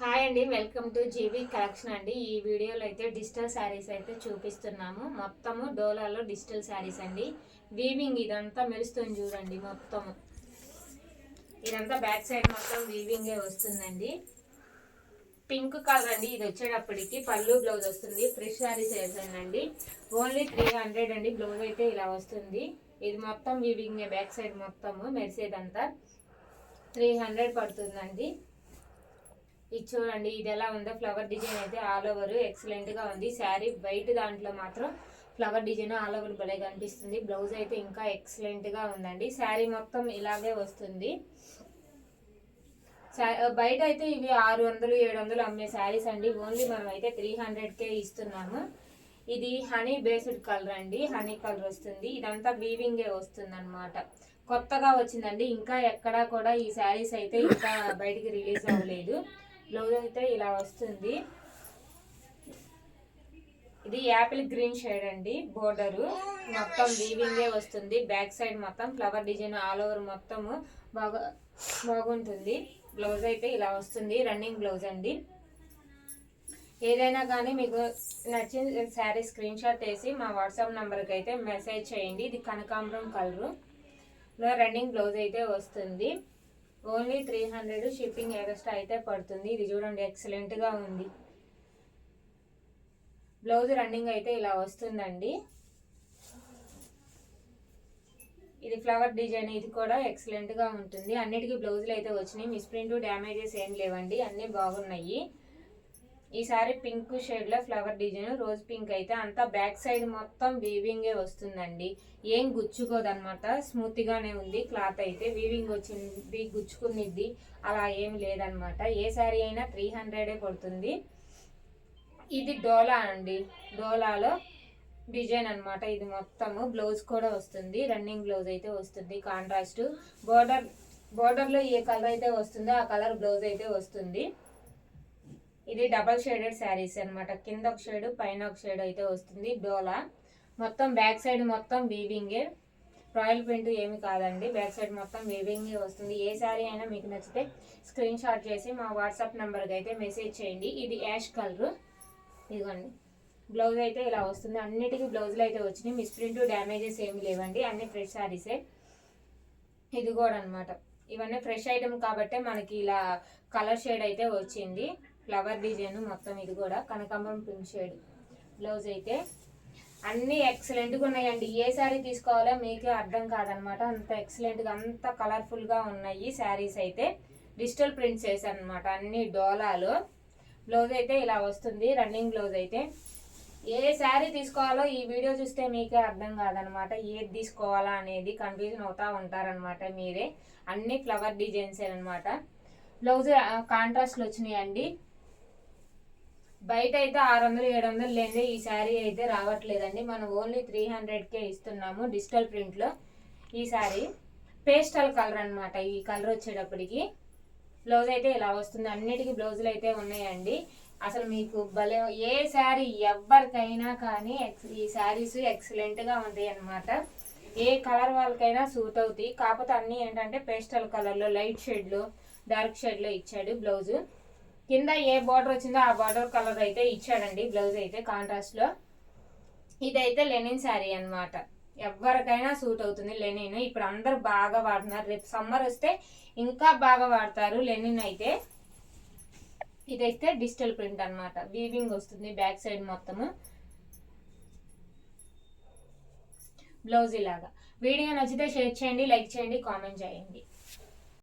Hi అండి welcome to G V collection అండి. ఈ వీడియోలో అయితే డిజిటల్ శారీస్ అయితే చూపిస్తున్నాము. మొత్తము డోలాలో డిజిటల్ శారీస్ అండి. వీవింగ్ ఇదంతా మెరుస్తుంది చూడండి మొత్తము. ఇదంతా బ్యాక్ సైడ్ మొత్తం వీవింగే వస్తుందండి. పింక్ కలర్ అండి ఇది వచ్చేటప్పటికి పళ్ళు బ్లౌజ్ వస్తుంది. ఫ్రెష్ శారీస్ వేసానండి. ఓన్లీ త్రీ హండ్రెడ్ అండి. బ్లౌజ్ అయితే ఇలా వస్తుంది. ఇది మొత్తం వీవింగ్ బ్యాక్ సైడ్ మొత్తము మెరిసేదంతా. త్రీ హండ్రెడ్ పడుతుందండి. ఇది చూడండి ఇది ఎలా ఉందో. ఫ్లవర్ డిజైన్ అయితే ఆల్ ఓవర్ ఎక్సలెంట్గా ఉంది. శారీ వైట్ దాంట్లో మాత్రం ఫ్లవర్ డిజైన్ ఆల్ ఓవర్ భలే కనిపిస్తుంది. బ్లౌజ్ అయితే ఇంకా ఎక్సలెంట్గా ఉందండి. శారీ మొత్తం ఇలాగే వస్తుంది. బయట అయితే ఇవి ఆరు వందలు ఏడు వందలు అమ్మే శారీస్ అండి. ఓన్లీ మనం అయితే త్రీ హండ్రెడ్కే ఇస్తున్నాము. ఇది హనీ బేస్డ్ కలర్ అండి. హనీ కలర్ వస్తుంది. ఇదంతా వీవింగే వస్తుంది అనమాట కొత్తగా వచ్చిందండి. ఇంకా ఎక్కడా కూడా ఈ శారీస్ అయితే ఇంకా బయటికి రిలీజ్ అవ్వలేదు. బ్లౌజ్ అయితే ఇలా వస్తుంది. ఇది యాపిల్ గ్రీన్ షేడ్ అండి బోర్డరు. మొత్తం వీవింగే వస్తుంది. బ్యాక్ సైడ్ మొత్తం ఫ్లవర్ డిజైన్ ఆల్ ఓవర్ మొత్తము బాగా బాగుంటుంది. బ్లౌజ్ అయితే ఇలా వస్తుంది. రన్నింగ్ బ్లౌజ్ అండి. ఏదైనా కానీ మీకు నచ్చిన శారీ స్క్రీన్ షాట్ వేసి మా వాట్సాప్ నెంబర్కి అయితే మెసేజ్ చేయండి. ఇది కనకాంబరం కలరు. రన్నింగ్ బ్లౌజ్ అయితే వస్తుంది. Only three hundred shipping extra అయితే పడుతుంది. ఇది చూడండి ఎక్సలెంట్గా ఉంది. బ్లౌజ్ రన్నింగ్ అయితే ఇలా వస్తుందండి. ఇది ఫ్లవర్ డిజైన్ ఇది కూడా ఎక్సలెంట్గా ఉంటుంది. అన్నిటికీ బ్లౌజులు అయితే వచ్చినాయి. మిస్ ప్రింట్ డ్యామేజెస్ ఏం లేవండి. అన్నీ బాగున్నాయి. ఈసారి పింక్ షేడ్లో ఫ్లవర్ డిజైన్ రోజ్ పింక్ అయితే అంతా బ్యాక్ సైడ్ మొత్తం వీవింగే వస్తుందండి. ఏం గుచ్చుకోదనమాట స్మూత్గానే ఉంది క్లాత్ అయితే వీవింగ్ వచ్చింది గుచ్చుకునిద్ది. అలా ఏం లేదనమాట ఏ శారీ అయినా త్రీ హండ్రెడే పడుతుంది ఇది డోలా అండి. డోలాలో డిజైన్ అన్నమాట. ఇది మొత్తము బ్లౌజ్ కూడా వస్తుంది. రన్నింగ్ బ్లౌజ్ అయితే వస్తుంది. కాంట్రాస్ట్. బోర్డర్ బోర్డర్లో ఏ కలర్ అయితే వస్తుందో ఆ కలర్ బ్లౌజ్ అయితే వస్తుంది. ఇది డబల్ షేడెడ్ శారీస్ అనమాట కింద ఒక షేడ్ పైన ఒక షేడ్ అయితే వస్తుంది. డోలా. మొత్తం బ్యాక్ సైడ్ మొత్తం వీవింగే రాయల్ ప్రింట్ ఏమి కాదండి. బ్యాక్ సైడ్ మొత్తం వీవింగే వస్తుంది. ఏ శారీ అయినా మీకు నచ్చితే స్క్రీన్ షాట్ చేసి మా వాట్సాప్ నెంబర్కి అయితే మెసేజ్ చేయండి. ఇది యాష్ కలర్ ఇదిగోండి. బ్లౌజ్ అయితే ఇలా వస్తుంది. అన్నిటికీ బ్లౌజులు అయితే వచ్చినాయి. మిస్ ప్రింట్ డ్యామేజెస్ ఏమి లేవండి. అన్ని ఫ్రెష్ శారీసే ఇది కూడా అనమాట ఇవన్నీ ఫ్రెష్ ఐటమ్ కాబట్టి మనకి ఇలా కలర్ షేడ్ అయితే వచ్చింది. ఫ్లవర్ డిజైన్ మొత్తం ఇది కూడా కనకాంబరం పింక్ షేడ్ బ్లౌజ్ అయితే అన్ని ఎక్సలెంట్గా ఉన్నాయండి. ఏ శారీ తీసుకోవాలో మీకే అర్థం కాదనమాట. అంత ఎక్సలెంట్గా అంత కలర్ఫుల్గా ఉన్నాయి శారీస్ అయితే. డిజిటల్ ప్రింట్స్ వేసాను అనమాట అన్ని డోలాలు. బ్లౌజ్ అయితే ఇలా వస్తుంది రన్నింగ్ బ్లౌజ్ అయితే. ఏ శారీ తీసుకోవాలో ఈ వీడియో చూస్తే మీకే అర్థం కాదనమాట. ఏది తీసుకోవాలా అనేది కన్ఫ్యూజన్ అవుతూ ఉంటారనమాట మీరే. అన్ని ఫ్లవర్ డిజైన్స్ అనమాట బ్లౌజ్ కాంట్రాస్ట్లు వచ్చినాయండి. బయట అయితే ఆరు వందలు ఏడు వందలు లేదే ఈ శారీ అయితే రావట్లేదండి. మనం ఓన్లీ త్రీ హండ్రెడ్కే ఇస్తున్నాము డిజిటల్ ప్రింట్లో ఈ శారీ. పేస్టల్ కలర్ అన్నమాట ఈ కలర్ వచ్చేటప్పటికి. బ్లౌజ్ అయితే ఇలా వస్తుంది. అన్నిటికీ బ్లౌజులు అయితే ఉన్నాయండి. అసలు మీకు భలే ఏ శారీ ఎవరికైనా కానీ ఎక్స్- ఈ శారీస్ ఎక్సలెంట్గా ఉంటాయి అన్నమాట ఏ కలర్ వాళ్ళకైనా సూట్ అవుతాయి. కాకపోతే అన్నీ ఏంటంటే పేస్టల్ కలర్లో లైట్ షేడ్లో డార్క్ షేడ్లో ఇచ్చాడు బ్లౌజు. కింద ఏ బార్డర్ వచ్చిందో ఆ బార్డర్ కలర్ అయితే ఇచ్చాడండి బ్లౌజ్ అయితే కాంట్రాస్ట్లో ఇదైతే లెనిన్ శారీ అన్నమాట. ఎవరికైనా సూట్ అవుతుంది లెనిన్ ఇప్పుడు అందరు బాగా వాడుతున్నారు. రేపు సమ్మర్ వస్తే ఇంకా బాగా వాడతారు లెనిన్ అయితే. ఇదైతే డిజిటల్ ప్రింట్ అనమాట వీవింగ్ వస్తుంది బ్యాక్ సైడ్ మొత్తము. బ్లౌజ్ ఇలాగా. వీడియో నచ్చితే షేర్ చేయండి లైక్ చేయండి కామెంట్ చేయండి.